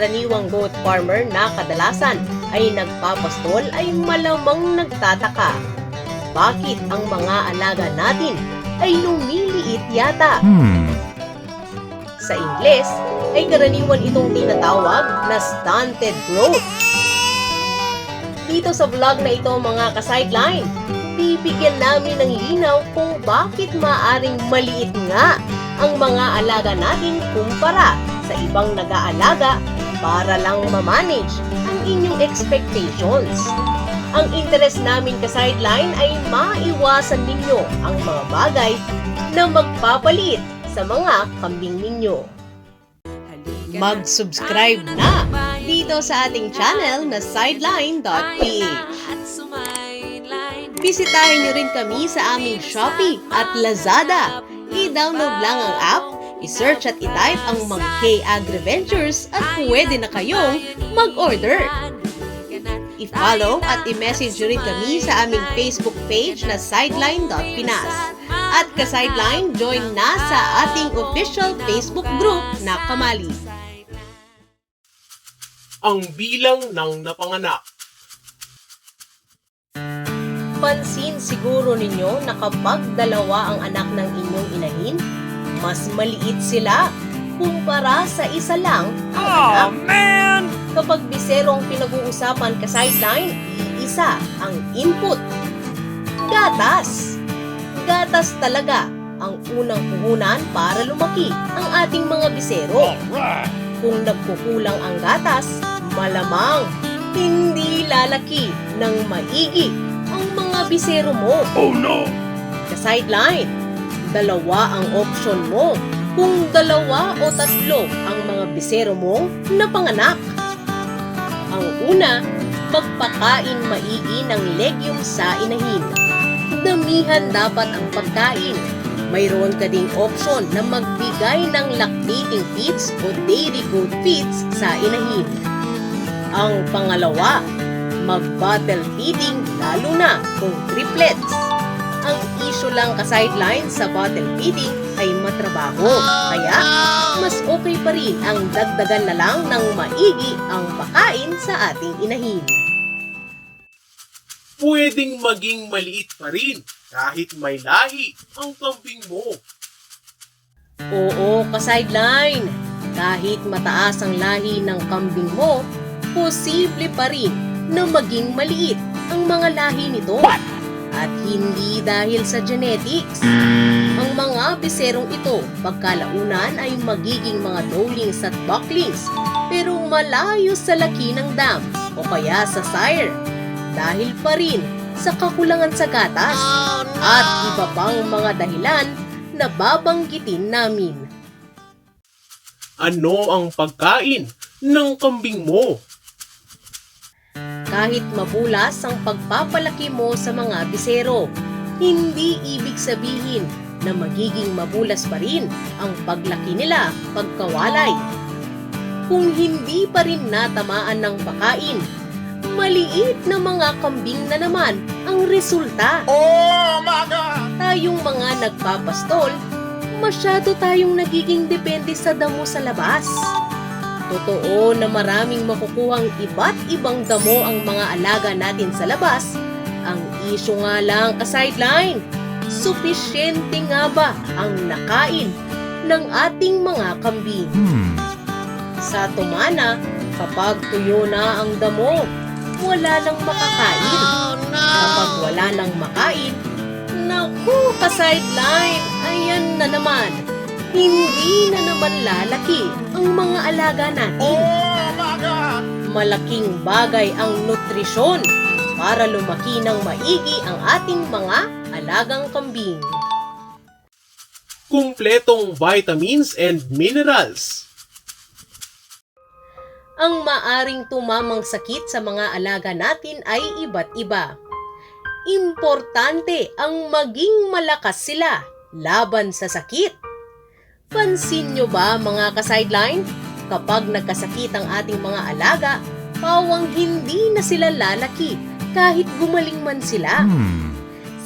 karaniwang goat farmer na kadalasan ay nagpapastol ay malamang nagtataka. Bakit ang mga alaga natin ay lumiliit yata? Hmm. Sa Ingles ay karaniwan itong tinatawag na stunted growth. Dito sa vlog na ito mga ka-sideline, bibigyan namin ng linaw kung bakit maaring maliit nga ang mga alaga natin kumpara sa ibang nag-aalaga para lang ma-manage ang inyong expectations. Ang interes namin ka-sideline ay maiwasan ninyo ang mga bagay na magpapalit sa mga kambing ninyo. Mag-subscribe na dito sa ating channel na sideline.ph. Bisitahin nyo rin kami sa aming Shopee at Lazada. I-download lang ang app, i-search at i-type ang mga K-Agriventures at pwede na kayong mag-order. I-follow at i-message rin kami sa aming Facebook page na sideline.pinas. At ka-sideline, join na sa ating official Facebook group na Kamali. ang bilang ng napanganak. Pansin siguro ninyo na kapag dalawa ang anak ng inyong inahin, mas maliit sila kumpara sa isa lang ang anak. man! Kapag bisero ang pinag-uusapan ka sideline, iisa ang input. Gatas. Gatas talaga ang unang puhunan para lumaki ang ating mga bisero. Kung nagkukulang ang gatas, malamang hindi lalaki ng maigi ang mga bisero mo. Oh no! Ka-sideline, dalawa ang option mo kung dalawa o tatlo ang mga bisero mo na panganak. Ang una, magpakain maigi ng legume sa inahin. Damihan dapat ang pagkain. Mayroon ka ding option na magbigay ng lactating feeds o dairy goat feeds sa inahin. Ang pangalawa, mag-bottle feeding lalo na kung triplets. Issue lang ka-sideline sa bottle feeding ay matrabaho. Kaya, mas okay pa rin ang dagdagan na lang ng maigi ang pakain sa ating inahin. Pwedeng maging maliit pa rin kahit may lahi ang kambing mo. Oo, ka-sideline. Kahit mataas ang lahi ng kambing mo, posible pa rin na maging maliit ang mga lahi nito. At hindi dahil sa genetics. Ang mga biserong ito pagkalaunan ay magiging mga dowlings at bucklings pero malayo sa laki ng dam o kaya sa sire dahil pa rin sa kakulangan sa gatas at iba pang mga dahilan na babanggitin namin. Ano ang pagkain ng kambing mo? Kahit mabulas ang pagpapalaki mo sa mga bisero, hindi ibig sabihin na magiging mabulas pa rin ang paglaki nila pagkawalay. Kung hindi pa rin natamaan ng pakain, maliit na mga kambing na naman ang resulta. Oh my God! Tayong mga nagpapastol, masyado tayong nagiging depende sa damo sa labas. Totoo na maraming makukuhang iba't ibang damo ang mga alaga natin sa labas. Ang isyo nga lang ka-sideline, sufisyente nga ba ang nakain ng ating mga kambing? Hmm. Sa tumana, kapag tuyo na ang damo, wala nang makakain. Kapag wala nang makain, naku, ka-sideline, ayan na naman. Hindi na naman lalaki ang mga alaga natin. Oh my God! Malaking bagay ang nutrisyon para lumaki ng maigi ang ating mga alagang kambing. Kumpletong vitamins and minerals. Ang maaring tumamang sakit sa mga alaga natin ay iba't iba. Importante ang maging malakas sila laban sa sakit. Pansin nyo ba mga ka-sideline? Kapag nagkasakit ang ating mga alaga, pawang hindi na sila lalaki kahit gumaling man sila. Hmm.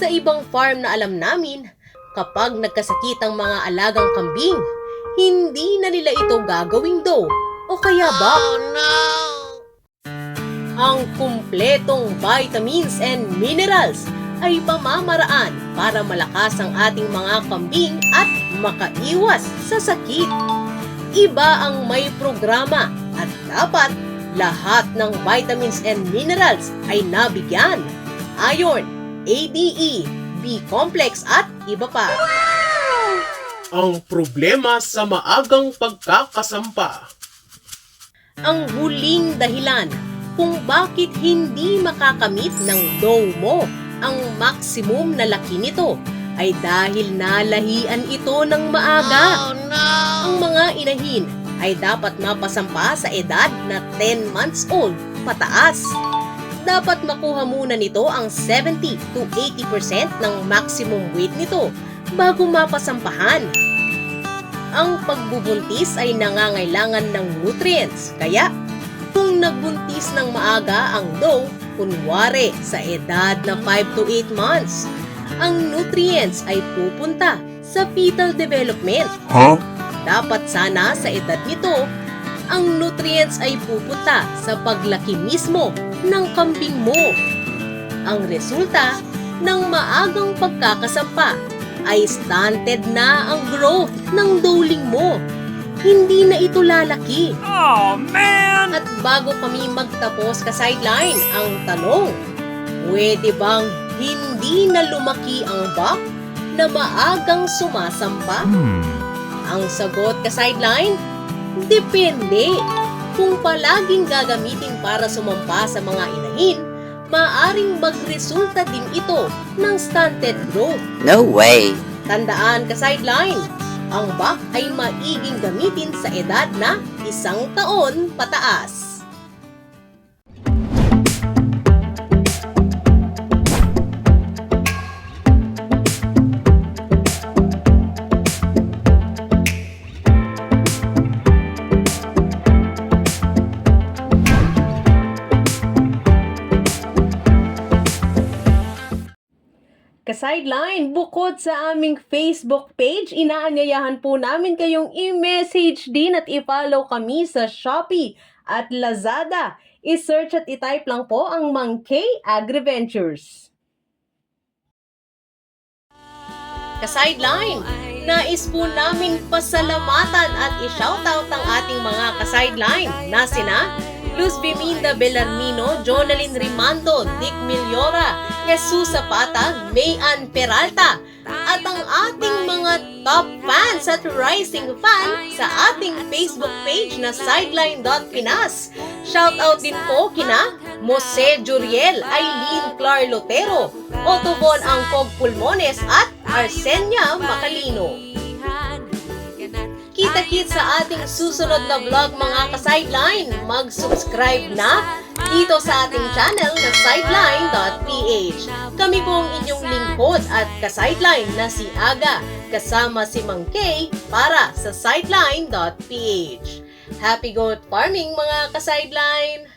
Sa ibang farm na alam namin, kapag nagkasakit ang mga alagang kambing, hindi na nila ito gagawing doe o o kaya ba? Ang kumpletong vitamins and minerals ay pamamaraan para malakas ang ating mga kambing at makaiwas sa sakit. Iba ang may programa at dapat lahat ng vitamins and minerals ay nabigyan. Iron, ADE, B-complex at iba pa. Ang problema sa maagang pagkakasampa. ang huling dahilan kung bakit hindi makakamit ng dough mo ang maximum na laki nito ay dahil nalahian ito ng maaga. Ang mga inahin ay dapat mapasampa sa edad na 10 months old pataas. Dapat makuha muna nito ang 70 to 80% ng maximum weight nito bago mapasampahan ang pagbubuntis ay nangangailangan ng nutrients. Kaya, kung nagbuntis ng maaga ang doe, kunwari sa edad na 5 to 8 months, ang nutrients ay pupunta sa fetal development. Huh? Dapat sana sa edad nito, ang nutrients ay pupunta sa paglaki mismo ng kambing mo. Ang resulta ng maagang pagkakasampa ay stunted na ang growth ng dowling mo. Hindi na ito lalaki. Oh, man! At bago kami magtapos ka sideline, ang tanong, pwede bang hindi na lumaki ang buck na maagang sumasampa? Hmm. Ang sagot ka sideline, depende. Kung palaging gagamitin para sumampa sa mga inahin, maaring magresulta din ito ng stunted growth. No way. Tandaan ka sideline, ang buck ay maiging gamitin sa edad na isang taon pataas. Ka-sideline, bukod sa aming Facebook page, inaanyayahan po namin kayong i-message din at i-follow kami sa Shopee at Lazada. I-search at i-type lang po ang Mang K Agriventures. Ka-sideline, nais po namin pasalamatan at i-shoutout ang ating mga ka-sideline na sina Luz Biminda Bellarmino, Jonalyn Rimando, Dick Milyora, Jesus Zapata, Mayan Peralta, at ang ating mga top fans at rising fan sa ating Facebook page na sideline.pinas. Shoutout din po kina Mose Juriel, Eileen Clar Lotero, Otto Von Angkog Pulmones at Arsenia Macalino. Kita-kit sa ating susunod na vlog mga ka-sideline. Mag-subscribe na dito sa ating channel na sideline.ph. Kami po ang inyong lingkod at ka-sideline na si Aga kasama si Mang Kay para sa sideline.ph. Happy goat farming mga ka-sideline!